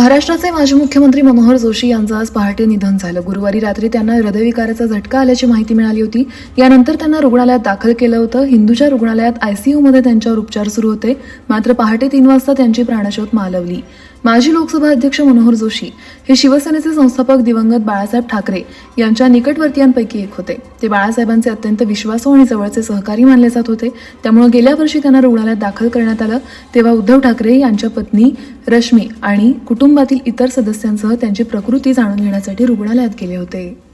महाराष्ट्राचे माजी मुख्यमंत्री मनोहर जोशी यांचं आज पहाटे निधन झालं. गुरुवारी रात्री त्यांना हृदयविकाराचा झटका आल्याची माहिती मिळाली होती. यानंतर त्यांना रुग्णालयात दाखल केलं होतं. हिंदूच्या रुग्णालयात आयसीयूमध्ये त्यांच्यावर उपचार सुरू होते. मात्र पहाटे तीन वाजता त्यांची प्राणज्योत मालवली. माजी लोकसभा अध्यक्ष मनोहर जोशी हे शिवसेनेचे संस्थापक दिवंगत बाळासाहेब ठाकरे यांच्या निकटवर्तीयांपैकी एक होते. ते बाळासाहेबांचे अत्यंत विश्वासू आणि जवळचे सहकारी मानले जात होते. त्यामुळे गेल्या वर्षी त्यांना रुग्णालयात दाखल करण्यात आलं. तेव्हा उद्धव ठाकरे यांच्या पत्नी रश्मी आणि कुटुंबातील इतर सदस्यांसह त्यांची प्रकृती जाणून घेण्यासाठी रुग्णालयात गेले होते.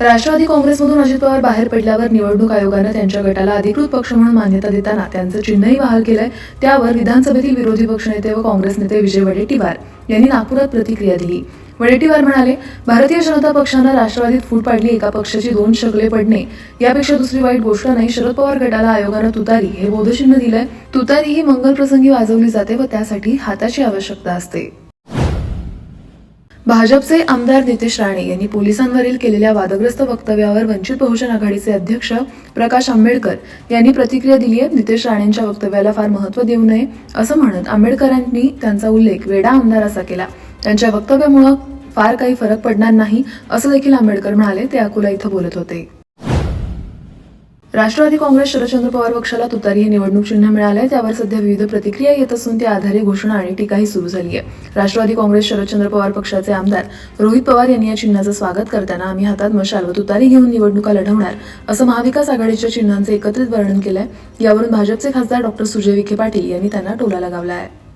राष्ट्रवादी काँग्रेसमधून अजित पवार बाहेर पडल्यावर निवडणूक आयोगानं त्यांच्या गटाला अधिकृत पक्ष म्हणून मान्यता देताना त्यांचं चिन्हही बहाल केलंय. त्यावर विधानसभेतील विरोधी पक्षनेते व काँग्रेस नेते विजय वडेट्टीवार यांनी नागपुरात प्रतिक्रिया दिली. वडेट्टीवार म्हणाले भारतीय जनता पक्षानं राष्ट्रवादीत फूट पाडली एका पक्षाची दोन शकले पडणे. यापेक्षा दुसरी वाईट गोष्ट नाही शरद पवार गटाला आयोगानं तुतारी हे बोधचिन्ह दिलंय. तुतारी ही मंगल प्रसंगी वाजवली जाते व त्यासाठी हाताची आवश्यकता असते. भाजपचे आमदार नितेश राणे यांनी पोलिसांवरील केलेल्या वादग्रस्त वक्तव्यावर वंचित बहुजन आघाडीचे अध्यक्ष प्रकाश आंबेडकर यांनी प्रतिक्रिया दिली आहे. नितेश राणेंच्या वक्तव्याला फार महत्त्व देऊ नये असं म्हणत आंबेडकरांनी त्यांचा उल्लेख वेडा आमदार असा केला. त्यांच्या वक्तव्यामुळं फार काही फरक पडणार नाही असं देखील आंबेडकर म्हणाले. ते अकोला इथं बोलत होते. राष्ट्रवादी काँग्रेस शरदचंद्र पवार पक्षाला तुतारी हे निवडणूक चिन्ह मिळालंय. त्यावर सध्या विविध प्रतिक्रिया येत असून त्या आधारे घोषणा आणि टीकाही सुरू झाली आहे राष्ट्रवादी काँग्रेस शरदचंद्र पवार पक्षाचे आमदार रोहित पवार यांनी या चिन्हाचं स्वागत करताना आम्ही हातात मशाल व तुतारी घेऊन निवडणुका लढवणार असं महाविकास आघाडीच्या चिन्हांचे एकत्रित वर्णन केलंय. यावरून भाजपचे खासदार डॉक्टर सुजय विखे पाटील यांनी त्यांना टोला लगावला आहे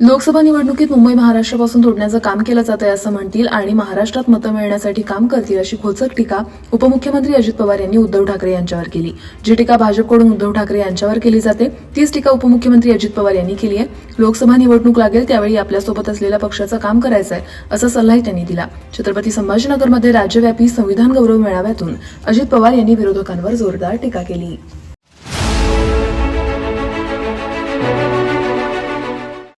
लोकसभा निवडणुकीत मुंबई महाराष्ट्रापासून तोडण्याचं काम केलं जात आहे असं म्हणतील आणि महाराष्ट्रात मतं मिळण्यासाठी काम करतील अशी खोचक टीका उपमुख्यमंत्री अजित पवार यांनी उद्धव ठाकरे यांच्यावर केली. जी टीका भाजपकडून उद्धव ठाकरे यांच्यावर केली जाते तीच टीका उपमुख्यमंत्री अजित पवार यांनी केली आहे. लोकसभा निवडणूक लागेल त्यावेळी आपल्यासोबत असलेल्या पक्षाचं काम करायचं आहे असा सल्लाही त्यांनी दिला. छत्रपती संभाजीनगरमध्ये राज्यव्यापी संविधान गौरव मेळाव्यातून अजित पवार यांनी विरोधकांवर जोरदार टीका केली.